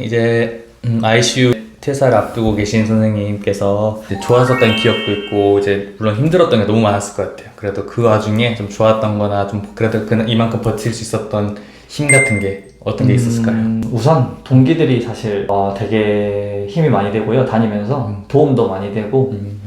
이제 음, ICU 퇴사를 앞두고 계신 선생님께서 이제 좋았었던 기억도 있고 이제 물론 힘들었던 게 너무 많았을 것 같아요. 그래도 그 와중에 좀 좋았던 거나 좀 그래도 그 이만큼 버틸 수 있었던 힘 같은 게 어떤 게 있었을까요? 음, 우선 동기들이 사실 어, 되게 힘이 많이 되고요. 다니면서 도움도 많이 되고 음,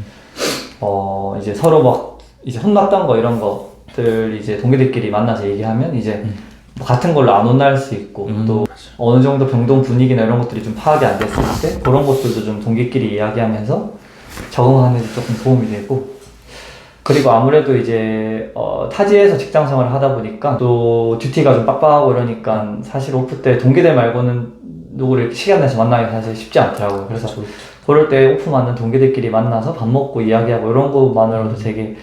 어 이제 서로 막 이제 혼났던 거 이런 것들 이제 동기들끼리 만나서 얘기하면 이제 음. 뭐 같은 걸로 안 혼날 수 있고 음, 또 어느 정도 병동 분위기나 이런 것들이 좀 파악이 안 됐을 때 그런 것들도 좀 동기끼리 이야기하면서 적응하는 데 조금 도움이 되고 그리고 아무래도 이제 어, 타지에서 직장 생활을 하다 보니까 또 듀티가 좀 빡빡하고 이러니까 사실 오프 때 동기들 말고는 누구를 시간 내서 만나기가 사실 쉽지 않더라고요. 그래서 그렇죠. 그럴 때 오프 맞는 동기들끼리 만나서 밥 먹고 이야기하고 이런 것만으로도 되게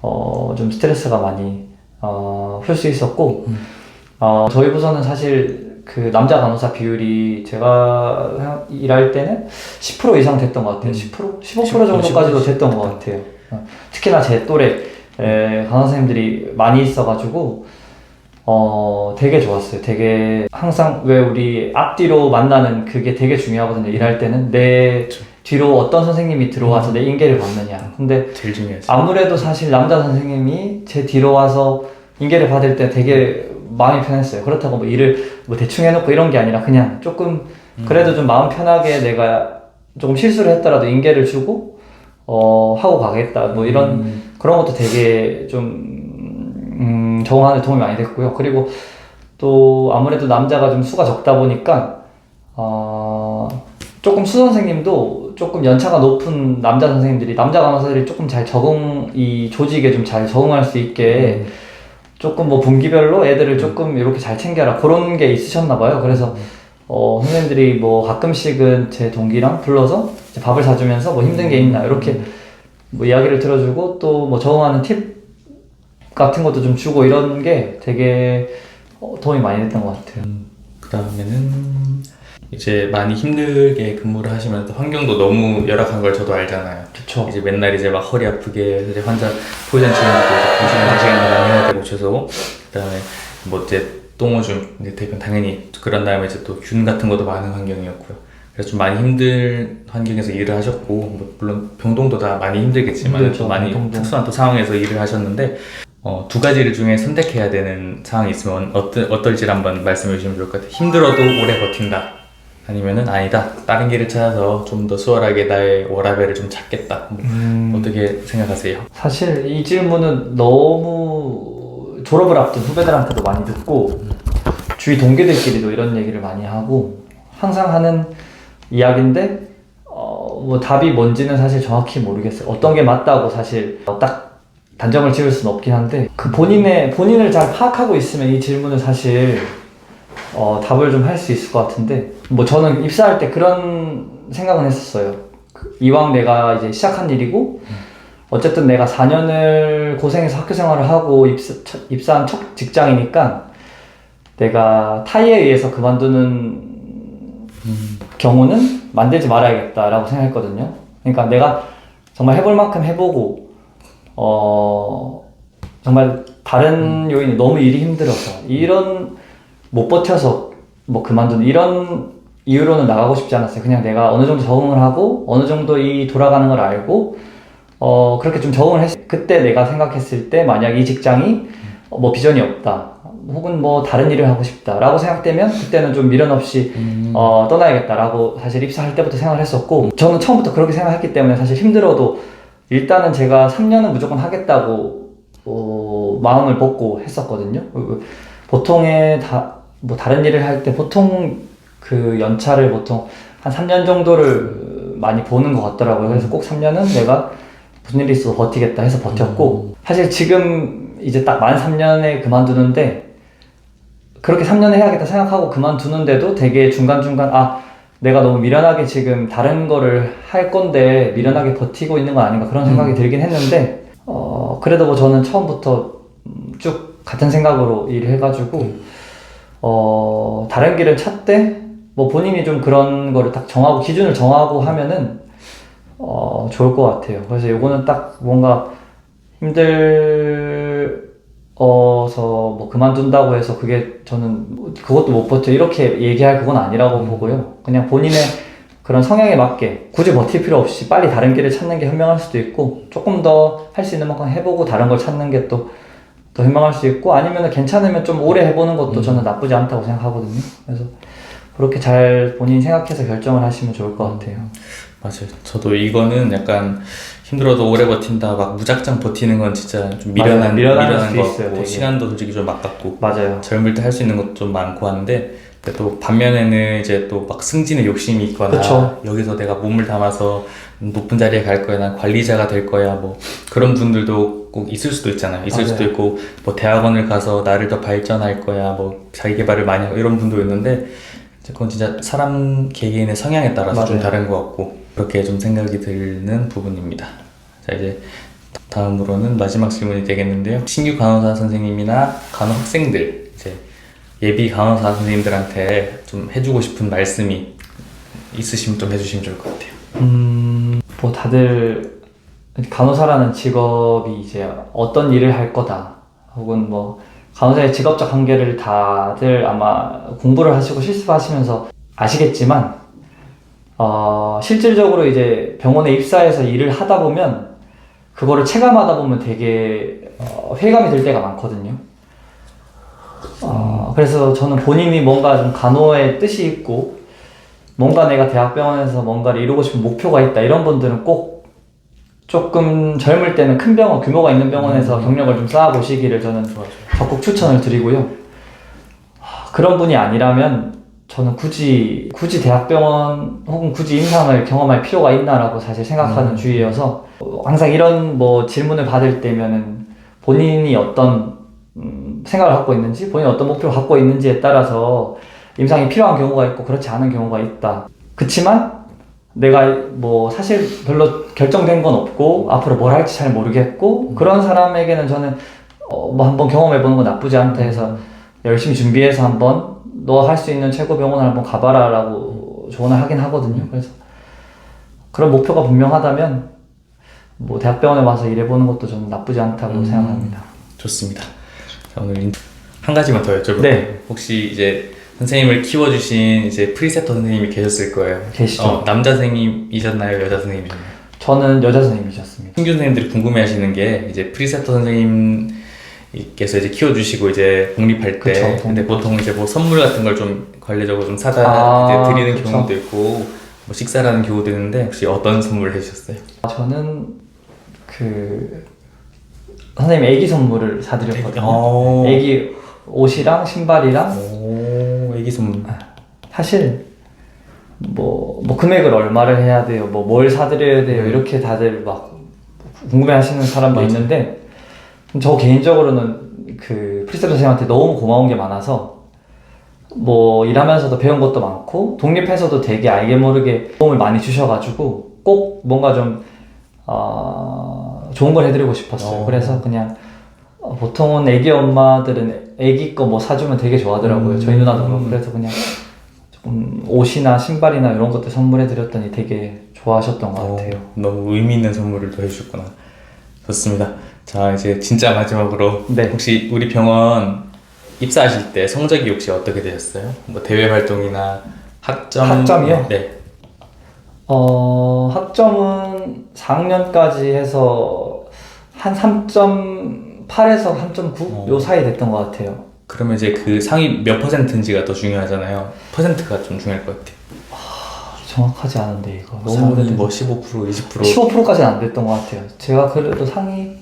어, 좀 스트레스가 많이 어, 풀 수 있었고 음. 어, 저희 부서는 사실 그 남자 간호사 비율이 제가 일할 때는 10% 이상 됐던 것 같아요. 음. 10%? 15% 정도까지도 됐던 것 같아요. 어, 특히나 제 또래 에, 간호사님들이 많이 있어가지고 어 되게 좋았어요. 되게 항상 왜 우리 앞뒤로 만나는 그게 되게 중요하거든요. 일할 때는 내. 뒤로 어떤 선생님이 들어와서 내 인계를 받느냐. 근데. 아무래도 사실 남자 선생님이 제 뒤로 와서 인계를 받을 때 되게 마음이 편했어요. 그렇다고 뭐 일을 뭐 대충 해놓고 이런 게 아니라 그냥 조금 그래도 좀 마음 편하게 내가 조금 실수를 했더라도 인계를 주고 어 하고 가겠다 뭐 이런 음, 그런 것도 되게 좀 음, 적응하는 데 도움이 많이 됐고요. 그리고 또 아무래도 남자가 좀 수가 적다 보니까 어, 조금 수 선생님도 조금 연차가 높은 남자 선생님들이 남자 간호사들이 조금 잘 적응 이 조직에 좀 잘 적응할 수 있게 조금 뭐 분기별로 애들을 조금 이렇게 잘 챙겨라 그런 게 있으셨나 봐요. 그래서 어, 선생님들이 뭐 가끔씩은 제 동기랑 불러서 이제 밥을 사주면서 뭐 힘든 게 있나 이렇게 뭐 이야기를 들어주고 또 뭐 적응하는 팁 같은 것도 좀 주고 이런 게 되게 어, 도움이 많이 됐던 것 같아요. 그 다음에는 이제 많이 힘들게 근무를 하시면서 환경도 너무 열악한 걸 저도 알잖아요. 그쵸. 이제 맨날 이제 막 허리 아프게 이제 환자 포지션 치는것도 이제 두 시간 한 시간 이상 해야 되고 최소 그다음에 뭐 이제 똥오줌 이제 대변 당연히 그런 다음에 이제 또 균 같은 것도 많은 환경이었고요. 그래서 좀 많이 힘든 환경에서 일을 하셨고 뭐 물론 병동도 다 많이 힘들겠지만 힘들죠, 좀 많이 병동. 특수한 또 상황에서 일을 하셨는데 어, 두 가지를 중에 선택해야 되는 상황이 있으면 어떨, 어떨지 한번 말씀해 주시면 좋을 것 같아요. 힘들어도 오래 버틴다. 아니면은 아니다. 다른 길을 찾아서 좀 더 수월하게 나의 워라밸을 좀 찾겠다. 뭐 음, 어떻게 생각하세요? 사실 이 질문은 너무 졸업을 앞둔 후배들한테도 많이 듣고 주위 동기들끼리도 이런 얘기를 많이 하고 항상 하는 이야기인데 어, 뭐 답이 뭔지는 사실 정확히 모르겠어요. 어떤 게 맞다고 사실 어, 딱 단정을 지을 수는 없긴 한데 그 본인의 본인을 잘 파악하고 있으면 이 질문은 사실 어, 답을 좀 할 수 있을 것 같은데 뭐 저는 입사할 때 그런 생각은 했었어요. 그 이왕 내가 이제 시작한 일이고 어쨌든 내가 4년을 고생해서 학교 생활을 하고 입사, 첫- 입사한 첫 직장이니까 내가 타이에 의해서 그만두는 경우는 만들지 말아야겠다라고 생각했거든요. 그러니까 내가 정말 해볼 만큼 해보고 어 정말 다른 요인이 너무 일이 힘들어서 이런 못 버텨서 뭐 그만두는 이런 이유로는 나가고 싶지 않았어요. 그냥 내가 어느 정도 적응을 하고 어느 정도 이 돌아가는 걸 알고 어 그렇게 좀 적응을 했 그때 내가 생각했을 때 만약 이 직장이 어, 뭐 비전이 없다 혹은 뭐 다른 일을 하고 싶다라고 생각되면 그때는 좀 미련 없이 어, 떠나야겠다라고 사실 입사할 때부터 생각을 했었고 저는 처음부터 그렇게 생각했기 때문에 사실 힘들어도 일단은 제가 3년은 무조건 하겠다고 어, 마음을 먹고 했었거든요. 그 보통의 다 뭐 다른 일을 할 때 보통 그 연차를 보통 한 3년 정도를 많이 보는 것 같더라고요. 그래서 꼭 3년은 내가 무슨 일이 있어도 버티겠다 해서 버텼고 사실 지금 이제 딱 만 3년에 그만두는데 그렇게 3년을 해야겠다 생각하고 그만두는데도 되게 중간중간 아 내가 너무 미련하게 지금 다른 거를 할 건데 미련하게 버티고 있는 거 아닌가 그런 생각이 들긴 했는데 어 그래도 뭐 저는 처음부터 음, 쭉 같은 생각으로 일을 해가지고 어 다른 길을 찾되 뭐 본인이 좀 그런 거를 딱 정하고 기준을 정하고 하면은 어 좋을 것 같아요. 그래서 요거는 딱 뭔가 힘들 뭐 그만둔다고 해서 그게 저는 뭐 그것도 못 버텨 이렇게 얘기할 그건 아니라고 보고요. 그냥 본인의 그런 성향에 맞게 굳이 버틸 필요 없이 빨리 다른 길을 찾는 게 현명할 수도 있고 조금 더 할 수 있는 만큼 해보고 다른 걸 찾는 게또 더 현명할 수 있고 아니면 괜찮으면 좀 오래 해보는 것도 저는 나쁘지 않다고 생각하거든요. 그래서 그렇게 잘 본인 생각해서 결정을 하시면 좋을 것 같아요. 맞아요. 저도 이거는 약간 힘들어도 오래 버틴다, 막 무작정 버티는 건 진짜 좀 미련한 맞아요. 미련할 미련한 수도 있어요, 같고 되게. 시간도 솔직히 좀 아깝고 맞아요. 젊을 때 할 수 있는 것도 좀 많고 하는데 근데 또 반면에는 이제 또 막 승진의 욕심이 있거나 그쵸. 여기서 내가 몸을 담아서 높은 자리에 갈 거야, 난 관리자가 될 거야, 뭐 그런 분들도 꼭 있을 수도 있잖아요. 있을 맞아요. 수도 있고 뭐 대학원을 가서 나를 더 발전할 거야, 뭐 자기 개발을 많이 하고 이런 분도 있는데 이제 그건 진짜 사람 개개인의 성향에 따라서 좀 맞아요. 다른 것 같고 그렇게 좀 생각이 드는 부분입니다. 자 이제 다음으로는 마지막 질문이 되겠는데요. 신규 간호사 선생님이나 간호 학생들 이제 예비 간호사 선생님들한테 좀 해주고 싶은 말씀이 있으시면 좀 해주시면 좋을 것 같아요. 음, 뭐 다들 간호사라는 직업이 이제 어떤 일을 할 거다. 혹은 뭐 간호사의 직업적 한계를 다들 아마 공부를 하시고 실습하시면서 아시겠지만 어, 실질적으로 이제 병원에 입사해서 일을 하다 보면 그거를 체감하다 보면 되게 어, 회감이 될 때가 많거든요. 어, 그래서 저는 본인이 뭔가 좀 간호의 뜻이 있고 뭔가 내가 대학병원에서 뭔가를 이루고 싶은 목표가 있다 이런 분들은 꼭 조금 젊을 때는 큰 병원 규모가 있는 병원에서 경력을 좀 쌓아보시기를 저는 적극 추천을 드리고요. 아, 그런 분이 아니라면 저는 굳이 굳이 대학병원 혹은 굳이 임상을 경험할 필요가 있나라고 사실 생각하는 주의여서 어, 항상 이런 뭐 질문을 받을 때면은 본인이 어떤 음, 생각을 갖고 있는지 본인이 어떤 목표를 갖고 있는지에 따라서 임상이 필요한 경우가 있고 그렇지 않은 경우가 있다. 그치만 내가 뭐 사실 별로 결정된 건 없고 앞으로 뭘 할지 잘 모르겠고 그런 사람에게는 저는 어, 뭐 한번 경험해 보는 건 나쁘지 않다 해서 열심히 준비해서 한번 너 할 수 있는 최고 병원을 한번 가봐라라고 조언을 하긴 하거든요. 그래서 그런 목표가 분명하다면 뭐 대학병원에 와서 일해보는 것도 저는 나쁘지 않다고 생각합니다. 좋습니다. 인- 한 가지만 더 여쭤볼게요. 네. 혹시 이제 선생님을 키워주신 이제 프리셉터 선생님이 계셨을 거예요. 계시죠. 어, 남자 선생님이셨나요? 여자 선생님이셨나요? 저는 여자 선생님이셨습니다. 신규 선생님들이 궁금해하시는 게 이제 프리셉터 선생님께서 이제 키워주시고 이제 독립할 때, 그쵸, 근데 보통 이제 뭐 선물 같은 걸 좀 관례적으로 좀 사다 아, 이제 드리는 그쵸. 경우도 있고 뭐 식사라는 경우도 있는데 혹시 어떤 선물 해주셨어요? 저는 그 선생님 애기 선물을 사드렸거든요. 어. 애기 옷이랑 신발이랑 오, 애기 선물. 사실 뭐, 뭐 금액을 얼마를 해야 돼요, 뭐 뭘 사드려야 돼요 이렇게 다들 막 궁금해하시는 사람도 맞아. 있는데 저 개인적으로는 그 프리셉터 선생님한테 너무 고마운 게 많아서 뭐 일하면서도 배운 것도 많고 독립해서도 되게 알게 모르게 도움을 많이 주셔가지고 꼭 뭔가 좀 어, 좋은 걸 해드리고 싶었어요. 어. 그래서 그냥 어, 보통은 애기 엄마들은 애기 거 뭐 사주면 되게 좋아하더라고요. 음. 저희 누나도 그렇고 그래서 그냥 조금 옷이나 신발이나 이런 것들 선물해드렸더니 되게 좋아하셨던 것 같아요. 어, 너무 의미 있는 선물을 또 해주셨구나. 좋습니다. 자 이제 진짜 마지막으로 네. 혹시 우리 병원 입사하실 때 성적이 혹시 어떻게 되셨어요? 뭐 대외 활동이나 학점? 학점이요? 네. 어, 학점은 4학년까지 해서 한 3.8에서 3.9? 어. 요 사이 됐던 것 같아요. 그러면 이제 그 상위 몇 퍼센트인지가 더 중요하잖아요. 퍼센트가 좀 중요할 것 같아요. 정확하지 않은데 이거 너무 오래된 뭐 15%, 20%. 15%까지는 안 됐던 것 같아요. 제가 그래도 상위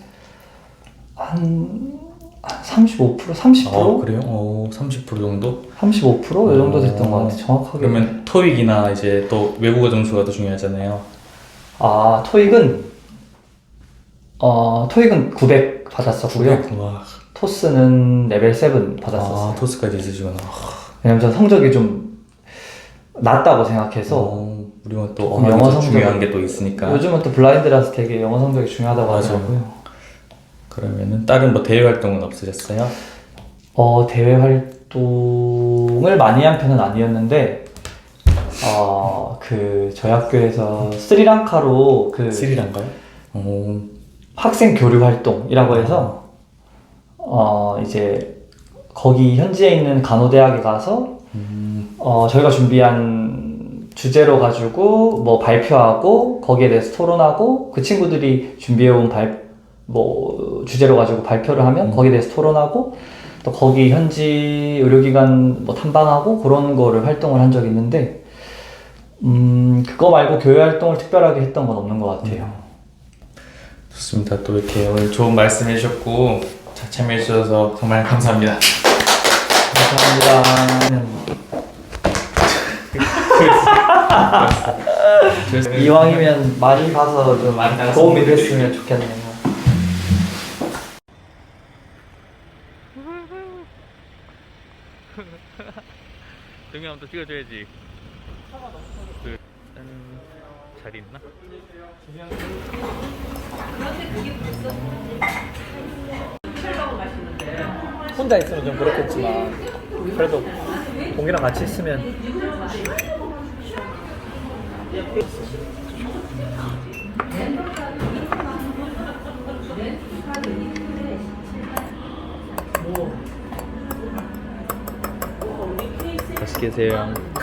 한, 한 35%? 30%? 어, 그래요? 어, 30% 정도? 35%? 이 정도 됐던 것 어. 같아요. 정확하게. 그러면 토익이나 이제 또 외국어 점수가 더 중요하잖아요. 아, 토익은, 어, 토익은 900 받았었고요. 900. 와. 토스는 레벨 7 받았었어요. 아, 토스까지 있으시구나. 왜냐면 저 성적이 좀 낮다고 생각해서 어, 우리가 또 조금 어학이 영어 더 성적이- 중요한 게 또 있으니까. 요즘은 또 블라인드라서 되게 영어 성적이 중요하다고 맞아요. 하더라고요. 그러면은 다른 뭐 대외 활동은 없으셨어요? 어, 대외 활동을 많이 한 편은 아니었는데, 어, 그, 저희 학교에서 스리랑카로 그 스리랑가요? 어, 학생 교류 활동이라고 해서, 어 이제 거기 현지에 있는 간호대학에 가서 음, 어 저희가 준비한 주제로 가지고 뭐 발표하고 거기에 대해서 토론하고 그 친구들이 준비해온 발 뭐 주제로 가지고 발표를 하면 거기에 대해서 토론하고 또 거기 현지 의료기관 뭐 탐방하고 그런 거를 활동을 한 적이 있는데 음 그거 말고 교회 활동을 특별하게 했던 건 없는 것 같아요. 좋습니다. 또 이렇게 오늘 좋은 말씀 해주셨고 자, 참여해 주셔서 정말 감사합니다. 감사합니다. 이왕이면 많이 봐서 좀 많이 도움이. 됐으면 좋겠네요. 동영 한번 찍어줘야지. 그, 짠, 잘 있나? 혼자 있으면 좀 그렇겠지만 그래도 동이랑 같이 있으면 맛있게 드세요.